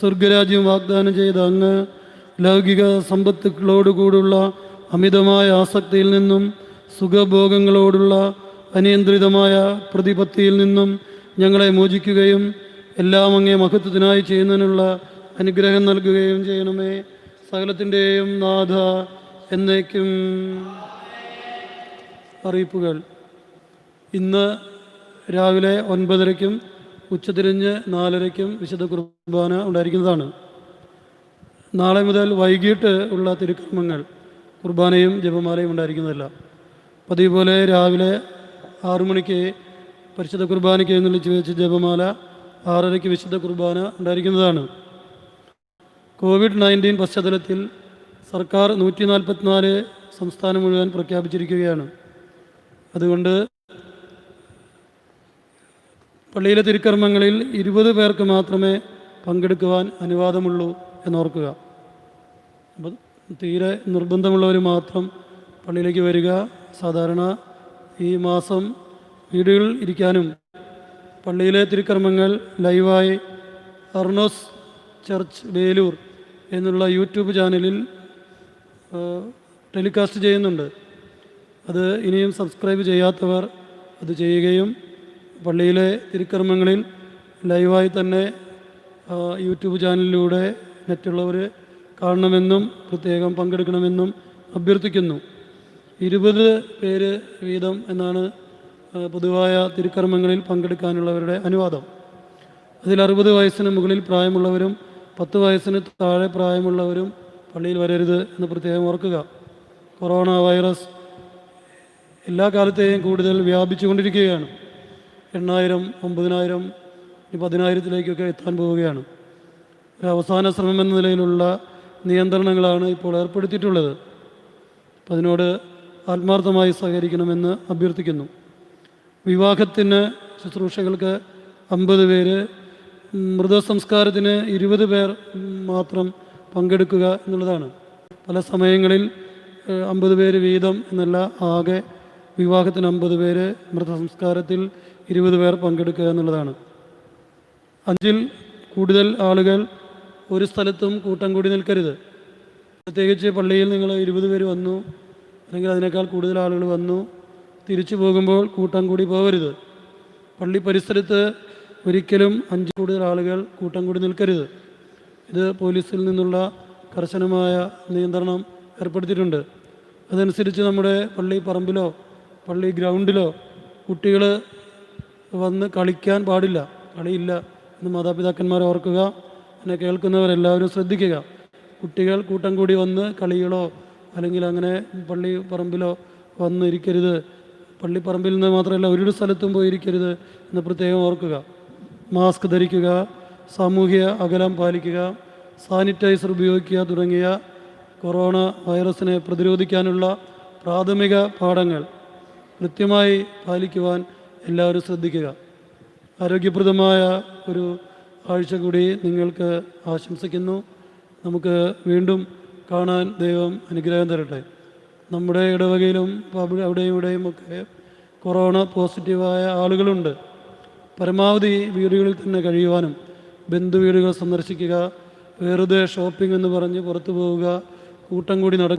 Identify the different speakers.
Speaker 1: സ്വർഗരാജ്യം വാഗ്ദാനം ചെയ്ത അങ്ങ് ലൗകിക സമ്പത്തുക്കളോടുകൂടുള്ള അമിതമായ ആസക്തിയിൽ നിന്നും സുഖഭോഗങ്ങളോടുള്ള അനിയന്ത്രിതമായ പ്രതിപത്തിയിൽ നിന്നും ഞങ്ങളെ മോചിക്കുകയും എല്ലാം അങ്ങേ മഹത്വത്തിനായി ചെയ്യുന്നതിനുള്ള അനുഗ്രഹം നൽകുകയും ചെയ്യണമേ. സകലത്തിന്റെയും നാഥ എന്നേക്കും. അറിയിപ്പുകൾ. ഇന്ന് രാവിലെ ഒൻപതരയ്ക്കും ഉച്ചതിരിഞ്ഞ് നാലരയ്ക്കും വിശുദ്ധ കുർബാന ഉണ്ടായിരിക്കുന്നതാണ്. നാളെ മുതൽ വൈകിട്ട് ഉള്ള തിരുക്കർമ്മങ്ങൾ കുർബാനയും ജപമാലയും ഉണ്ടായിരിക്കുന്നതല്ല. പതിവ് പോലെ രാവിലെ ആറു മണിക്ക് പരിശുദ്ധ കുർബാനയ്ക്ക് എഴുന്നള്ളിച്ച് വെച്ച് ജപമാല ആറരയ്ക്ക് വിശുദ്ധ കുർബാന ഉണ്ടായിരിക്കുന്നതാണ്. കോവിഡ് നയന്റീൻ പശ്ചാത്തലത്തിൽ സർക്കാർ നൂറ്റി നാൽപ്പത്തിനാല് സംസ്ഥാനം മുഴുവൻ പ്രഖ്യാപിച്ചിരിക്കുകയാണ്. അതുകൊണ്ട് പള്ളിയിലെ തിരുക്കർമ്മങ്ങളിൽ ഇരുപത് പേർക്ക് മാത്രമേ പങ്കെടുക്കുവാൻ അനുവാദമുള്ളൂ എന്നോർക്കുക. അപ്പം തീരെ നിർബന്ധമുള്ളവർ മാത്രം പള്ളിയിലേക്ക് വരിക. സാധാരണ ഈ മാസം വീടുകളിൽ ഇരിക്കാനും പള്ളിയിലെ തിരുക്കർമ്മങ്ങൾ ലൈവായി അർണോസ് ചർച്ച് വേലൂർ എന്നുള്ള യൂട്യൂബ് ചാനലിൽ ടെലികാസ്റ്റ് ചെയ്യുന്നുണ്ട്. അത് ഇനിയും സബ്സ്ക്രൈബ് ചെയ്യാത്തവർ അത് ചെയ്യുകയും പള്ളിയിലെ തിരുക്കർമ്മങ്ങളിൽ ലൈവായി തന്നെ യൂട്യൂബ് ചാനലിലൂടെ മറ്റുള്ളവർ കാണണമെന്നും പ്രത്യേകം പങ്കെടുക്കണമെന്നും അഭ്യർത്ഥിക്കുന്നു. ഇരുപത് പേര് വീതം എന്നാണ് പൊതുവായ തിരുക്കർമ്മങ്ങളിൽ പങ്കെടുക്കാനുള്ളവരുടെ അനുവാദം. അതിൽ അറുപത് വയസ്സിന് മുകളിൽ പ്രായമുള്ളവരും പത്ത് വയസ്സിന് താഴെ പ്രായമുള്ളവരും പള്ളിയിൽ വരരുത് എന്ന് പ്രത്യേകം ഓർക്കുക. കൊറോണ വൈറസ് എല്ലാ കാലത്തെയും കൂടുതൽ വ്യാപിച്ചുകൊണ്ടിരിക്കുകയാണ്. എണ്ണായിരം ഒമ്പതിനായിരം ഇനി പതിനായിരത്തിലേക്കൊക്കെ എത്താൻ പോവുകയാണ്. ഒരു അവസാന ശ്രമം എന്ന നിലയിലുള്ള നിയന്ത്രണങ്ങളാണ് ഇപ്പോൾ ഏർപ്പെടുത്തിയിട്ടുള്ളത്. അപ്പം അതിനോട് ആത്മാർത്ഥമായി സഹകരിക്കണമെന്ന് അഭ്യർത്ഥിക്കുന്നു. വിവാഹത്തിന് ശുശ്രൂഷകൾക്ക് അമ്പത് പേര് മൃതസംസ്കാരത്തിന് ഇരുപത് പേർ മാത്രം പങ്കെടുക്കുക എന്നുള്ളതാണ്. പല സമയങ്ങളിൽ അമ്പത് പേര് വീതം എന്നല്ല ആകെ വിവാഹത്തിന് അമ്പത് പേര് മൃതസംസ്കാരത്തിൽ ഇരുപത് പേർ പങ്കെടുക്കുക എന്നുള്ളതാണ്. അഞ്ചിൽ കൂടുതൽ ആളുകൾ ഒരു സ്ഥലത്തും കൂട്ടം കൂടി നിൽക്കരുത്. പ്രത്യേകിച്ച് പള്ളിയിൽ നിങ്ങൾ ഇരുപത് പേര് വന്നു അല്ലെങ്കിൽ അതിനേക്കാൾ കൂടുതൽ ആളുകൾ വന്നു തിരിച്ചു പോകുമ്പോൾ കൂട്ടം കൂടി പോകരുത്. പള്ളി പരിസരത്ത് ഒരിക്കലും അഞ്ച് കൂടുതൽ ആളുകൾ കൂട്ടം കൂടി നിൽക്കരുത്. ഇത് പോലീസിൽ നിന്നുള്ള കർശനമായ നിയന്ത്രണം ഏർപ്പെടുത്തിയിട്ടുണ്ട്. അതനുസരിച്ച് നമ്മുടെ പള്ളി പറമ്പിലോ പള്ളി ഗ്രൗണ്ടിലോ കുട്ടികൾ വന്ന് കളിക്കാൻ പാടില്ല കളിയില്ല എന്ന് മാതാപിതാക്കന്മാർ ഓർക്കുക. എന്നെ കേൾക്കുന്നവരെല്ലാവരും ശ്രദ്ധിക്കുക. കുട്ടികൾ കൂട്ടം കൂടി വന്ന് കളികളോ അല്ലെങ്കിൽ അങ്ങനെ പള്ളി പറമ്പിലോ വന്ന് ഇരിക്കരുത് പള്ളിപ്പറമ്പിൽ നിന്ന് മാത്രമല്ല ഒരു സ്ഥലത്തും പോയിരിക്കരുത് എന്ന് പ്രത്യേകം ഓർക്കുക. മാസ്ക് ധരിക്കുക സാമൂഹിക അകലം പാലിക്കുക സാനിറ്റൈസർ ഉപയോഗിക്കുക തുടങ്ങിയ കൊറോണ വൈറസിനെ പ്രതിരോധിക്കാനുള്ള പ്രാഥമിക പാഠങ്ങൾ കൃത്യമായി പാലിക്കുവാൻ എല്ലാവരും ശ്രദ്ധിക്കുക. ആരോഗ്യപ്രദമായ ഒരു ആഴ്ച കൂടി നിങ്ങൾക്ക് ആശംസിക്കുന്നു. നമുക്ക് വീണ്ടും കാണാൻ ദൈവം അനുഗ്രഹം തരട്ടെ. നമ്മുടെ ഇടവകയിലും അവിടെ അവിടെയും ഇവിടെയും ഒക്കെ കൊറോണ പോസിറ്റീവായ ആളുകളുണ്ട്. പരമാവധി വീടുകളിൽ തന്നെ കഴിയുവാനും ബന്ധുവീടുകൾ സന്ദർശിക്കുക വെറുതെ ഷോപ്പിംഗ് എന്ന് പറഞ്ഞ് പുറത്തു പോവുക കൂട്ടം കൂടി നടക്കുക.